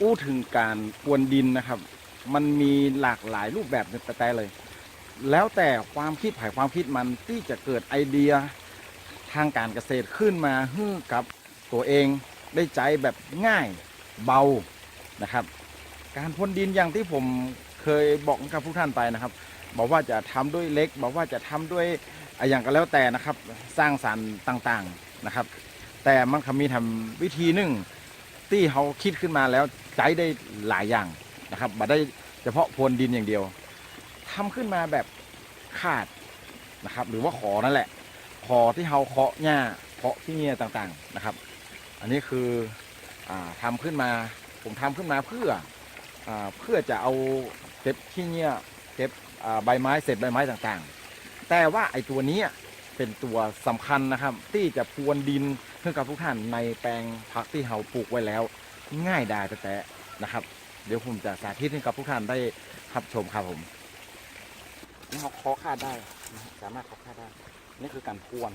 อู้ถึงการพรวนดินนะครับ มันมีหลากหลายรูปแบบแต่แต่เลย แล้วแต่ความคิดผ่ความคิดมันที่จะเกิดไอเดียทางการเกษตรขึ้นมาให้กับตัวเองได้ใจแบบง่ายเบานะครับ การพ่นดินอย่างที่ผมเคยบอกกับทุกท่านไปนะครับ บอกว่าจะทำด้วยเล็ก บอกว่าจะทำด้วยอย่างก็แล้วแต่นะครับ สร้างสารรค์ต่างๆนะครับ แต่มันมีทำวิธีหนึ่งที่เขาคิดขึ้นมาแล้ว ใจได้หลายอย่างนะครับมาได้เฉพาะพรวนดินอย่างเดียวทำขึ้นมาแบบขาดนะครับ หรือว่าขอนั่นแหละ ขอที่เขาเคาะหญ้าเคาะที่เนี่ยต่างๆนะครับ อันนี้คืออาทำขึ้นมาผมทำขึ้นมาเพื่ออเพื่อจะเอาเก็บขี้เนี่ยเก็บใบไม้เศษใบไม้ต่างๆ แต่ว่าไอ้ตัวนี้เป็นตัวสำคัญนะครับ ที่จะพรวนดินเพื่อกับทุกท่านในแปลงผักที่เราปลูกไว้แล้ว ง่ายดายแต่นะครับ เดี๋ยวผมจะสาธิตให้กับทุกท่านได้รับชมครับผมนี่เขาเคาะคาดได้ สามารถเคาะคาดได้ นี่คือการพรวน